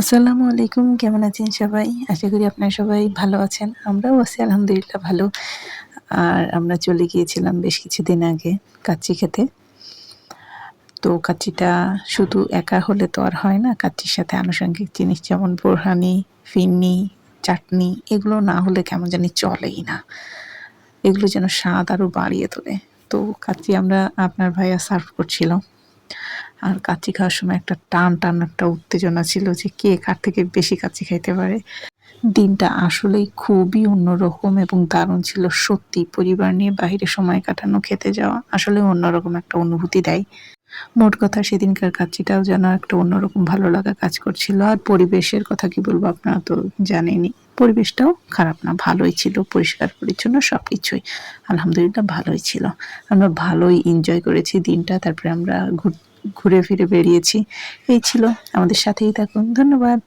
আসসালামু আলাইকুম, কেমন আছেন সবাই? আশা করি আপনারা সবাই ভালো আছেন, আমরাও আছি, আলহামদুলিল্লাহ ভালো। আর আমরা চলে গিয়েছিলাম বেশ কিছুদিন আগে কাচ্চি খেতে। তো কাচ্চিটা শুধু একা হলে তো আর হয় না, কাচ্চির সাথে আনুষঙ্গিক জিনিস যেমন বোরহানি ফিন্নি চাটনি, এগুলো না হলে কেমন জানি চলেই না। এগুলো যেন স্বাদ আরও বাড়িয়ে তোলে। তো কাচ্চি আমরা আপনার ভাইয়া সার্ভ করছিল আর কাচ্চি খাওয়ার সময় একটা টান টান একটা উত্তেজনা ছিল যে কে কার থেকে বেশি কাচ্চি খাইতে পারে। দিনটা আসলেই খুবই অন্যরকম এবং দারুণ ছিল সত্যি পরিবার নিয়ে বাইরে সময় কাটানো, খেতে যাওয়া আসলে অন্যরকম একটা অনুভূতি দেয়। মোট কথা সেদিনকার কাচ্চিটাও যেন একটা অন্যরকম ভালো লাগা কাজ করছিল। আর পরিবেশের কথা কি বলব আপনারা তো জানেনই, পরিবেশটাও খারাপ না, ভালোই ছিল, পরিষ্কার পরিচ্ছন্ন সব কিছুই আলহামদুলিল্লাহ ভালোই ছিল। আমরা ভালোই এনজয় করেছি দিনটা, তারপরে আমরা ঘুর- ঘুরে ফিরে বেরিয়েছি। এই ছিল আমাদের সাথেই থাকুন। ধন্যবাদ।